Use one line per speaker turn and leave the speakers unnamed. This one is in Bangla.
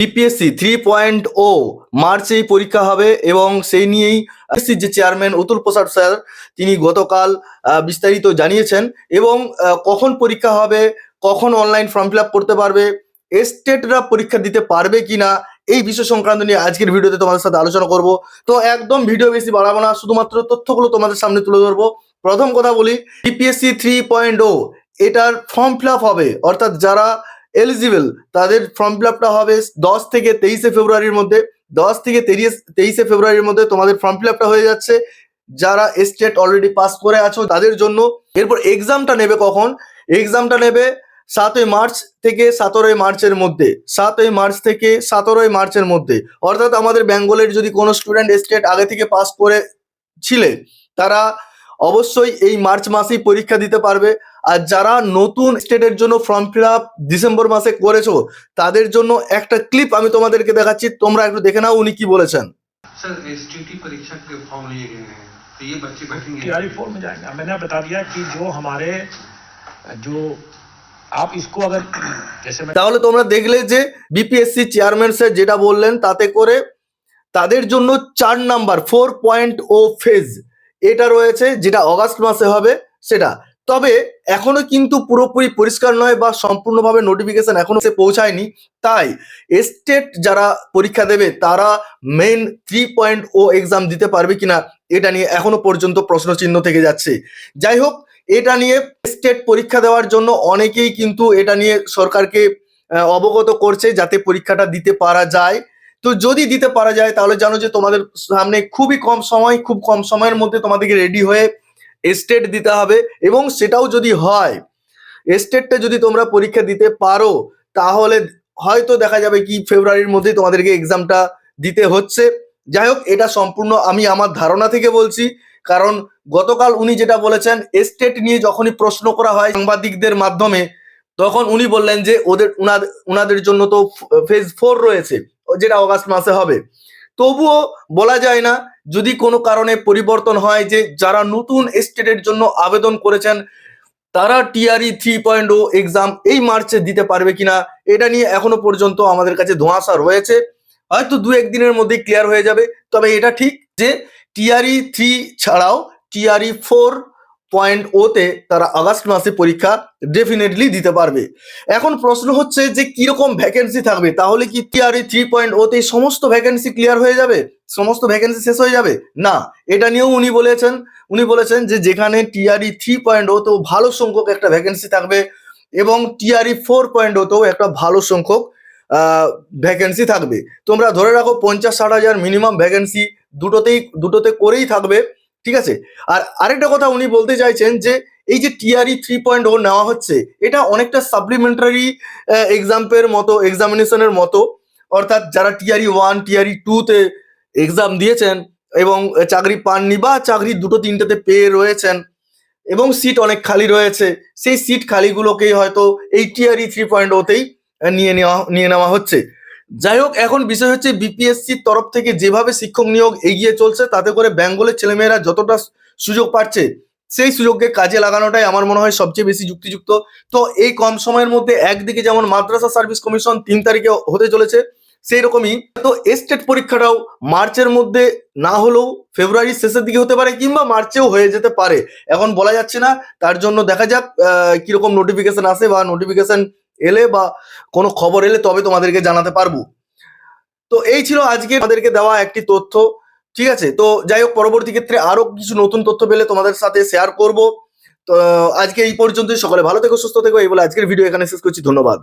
বিপিএসসি থ্রি পয়েন্ট ও মার্চেই পরীক্ষা হবে এবং সেই নিয়েই এসসির যে চেয়ারম্যান অতুল প্রসাদ স্যার, তিনি গতকাল বিস্তারিত জানিয়েছেন এবং কখন পরীক্ষা হবে, কখন অনলাইন ফর্ম ফিল করতে পারবে এস্টেটরা পরীক্ষা দিতে পারবে কিনা, এই বিষয় সংক্রান্ত নিয়ে আজকের ভিডিওতে তোমাদের সাথে আলোচনা করব। তো একদম ভিডিও বেশি বাড়াবো না, শুধুমাত্র তথ্যগুলো তোমাদের সামনে তুলে ধরবো। প্রথম কথা বলি বিপিএসসি থ্রি পয়েন্ট ও এটার ফর্ম ফিল হবে, অর্থাৎ যারা এলিজিবল তাদের ফর্ম ফিল আপটা হবে দশ থেকে তেইশে ফেব্রুয়ারির মধ্যে। দশ থেকে তেইশ ফেব্রুয়ারির মধ্যে তোমাদের ফর্ম ফিল আপটা হয়ে যাচ্ছে। যারা স্টেট অলরেডি পাস করে আছো, তাদের জন্য এরপর এক্সামটা নেবে কখন? এক্সামটা নেবে সাতই মার্চ থেকে সতেরোই মার্চের মধ্যে। সাতই মার্চ থেকে সতেরোই মার্চের মধ্যে। অর্থাৎ আমাদের বেঙ্গলের যদি কোনো স্টুডেন্ট স্টেট আগে থেকে পাস করে ছিলে, তারা অবশ্যই এই মার্চ মাসেই পরীক্ষা দিতে পারবে। আর যারা নতুন স্টেটের জন্য ফর্ম ফিল আপ ডিসেম্বর মাসে করেছো তাদের জন্য একটা ক্লিপ আমি তোমাদেরকে দেখাচ্ছি তোমরা একটু দেখে নাও উনি কি বলেছেন
सर एस परीक्षा के फॉर्म लिए गए हैं तो ये बच्चे बैठेंगे
टीआरई फोर में जाएंगे मैंने बता दिया कि जो हमारे जो आप इसको अगर जैसे मैं
তাহলে তোমরা দেখলে যে বিপিএসসি চেয়ারম্যান স্যার যেটা বললেন তাতে করে তাদের জন্য চার number four point o phase এটা রয়েছে যেটা অগাস্ট মাসে হবে সেটা তবে এখনও কিন্তু পুরোপুরি পরিষ্কার নয় বা সম্পূর্ণভাবে নোটিফিকেশন এখনও সে পৌঁছায়নি। তাই স্টেট যারা পরীক্ষা দেবে, তারা main three point o exam দিতে পারবে কিনা, এটা নিয়ে এখনও পর্যন্ত প্রশ্নচিহ্ন থেকে যাচ্ছে। যাই হোক, এটা নিয়ে স্টেট পরীক্ষা দেওয়ার জন্য অনেকেই কিন্তু এটা নিয়ে সরকারকে অবগত করছে যাতে পরীক্ষাটা দিতে পারা যায়। তো যদি দিতে পারা যায়, তাহলে জানো যে তোমাদের সামনে খুবই কম সময়, খুব কম সময়ের মধ্যে তোমাদেরকে রেডি হয়ে স্টেট দিতে হবে এবং সেটাও যদি হয় স্টেটটা যদি তোমরা পরীক্ষা দিতে পারো, তাহলে হয়তো দেখা যাবে কি ফেব্রুয়ারির মধ্যেই তোমাদেরকে এক্সামটা দিতে হচ্ছে। যাই হোক, এটা সম্পূর্ণ আমি আমার ধারণা থেকে বলছি, কারণ গতকাল উনি যেটা বলেছেন এস্টেট নিয়ে যখনই প্রশ্ন করা হয় সাংবাদিকদের মাধ্যমে, তখন উনি বললেন যে ওদের উনাদের জন্য তো ফেজ ফোর রয়েছে, যেটা অগাস্ট মাসে হবে। তবুও বলা যায় না যদি কোনো কারণে পরিবর্তন হয় যে যারা নতুন স্টেটের জন্য আবেদন করেছেন, তারা TRE three point o exam এই মার্চে দিতে পারবে কিনা, এটা নিয়ে এখনও পর্যন্ত আমাদের কাছে ধোঁয়াশা রয়েছে। হয়তো দু একদিনের মধ্যেই ক্লিয়ার হয়ে যাবে, তবে এটা ঠিক যে টিআরই থ্রি ছাড়াও টিআরই ফোর পয়েন্ট ওতে তারা আগস্ট মাসে পরীক্ষা ডেফিনেটলি দিতে পারবে। এখন প্রশ্ন হচ্ছে যে কীরকম ভ্যাকেন্সি থাকবে, তাহলে কি টিআরই থ্রি পয়েন্ট ওতে সমস্ত ভ্যাকেন্সি ক্লিয়ার হয়ে যাবে? সমস্ত ভ্যাকেন্সি শেষ হয়ে যাবে? না, এটা নিয়েও উনি বলেছেন উনি বলেছেন যে যেখানে টিআরই থ্রি পয়েন্ট ওতেও ভালো সংখ্যক একটা ভ্যাকেন্সি থাকবে এবং টিআরই ফোর পয়েন্ট ওতেও একটা ভালো সংখ্যক ভ্যাকেন্সি থাকবে। তোমরা ধরে রাখো পঞ্চাশ, ষাট হাজার মিনিমাম ভ্যাকেন্সি দুটোতেই, দুটোতে করেই থাকবে, ঠিক আছে? আর আরেকটা কথা উনি বলতে চাইছেন যে এই যে টিআরই থ্রি পয়েন্ট ও নেওয়া হচ্ছে, এটা অনেকটা সাপ্লিমেন্টারি এক্সাম্পের মতো এক্সামিনেশনের মতো, অর্থাৎ যারা টিআরই ওয়ান টিআরই টুতে এক্সাম দিয়েছেন এবং চাকরি পাননি বা চাকরি দুটো তিনটেতে পেয়ে রয়েছেন এবং সিট অনেক খালি রয়েছে, সেই সিট খালিগুলোকেই হয়তো এই টিআরই থ্রি পয়েন্ট ওতেই নিয়ে নেওয়া নিয়ে নেওয়া হচ্ছে। যাই হোক, এখন বিষয় হচ্ছে বিপিএসসির তরফ থেকে যেভাবে শিক্ষক নিয়োগ এগিয়ে চলছে, তাতে করে বেঙ্গলের ছেলেমেয়েরা যতটা সুযোগ পাচ্ছে, সেই সুযোগকে কাজে লাগানোটাই আমার মনে হয় সবচেয়ে বেশি যুক্তিযুক্ত। তো এই কম সময়ের মধ্যে একদিকে যেমন মাদ্রাসা সার্ভিস কমিশন তিন তারিখে হতে চলেছে সেই রকমই তো স্টেট পরীক্ষাটাও মার্চের মধ্যে না হলেও ফেব্রুয়ারির শেষের দিকে হতে পারে কিংবা মার্চেও হয়ে যেতে পারে। এখন বলা যাচ্ছে না, তার জন্য দেখা যাক কীরকম নোটিফিকেশন আসে বা নোটিফিকেশন এলে বা কোনো খবর এলে তবে তোমাদেরকে জানাতে পারব। তো এই ছিল আজকে আমাদেরকে দেওয়া একটি তথ্য, ঠিক আছে? তো যাই হোক, পরবর্তী ক্ষেত্রে আরও কিছু নতুন তথ্য পেলে তোমাদের সাথে শেয়ার করব। তো আজকে এই পর্যন্তই, সকলে ভালো থেকো, সুস্থ থেকো, এই বলে আজকের ভিডিও এখানে শেষ করছি, ধন্যবাদ।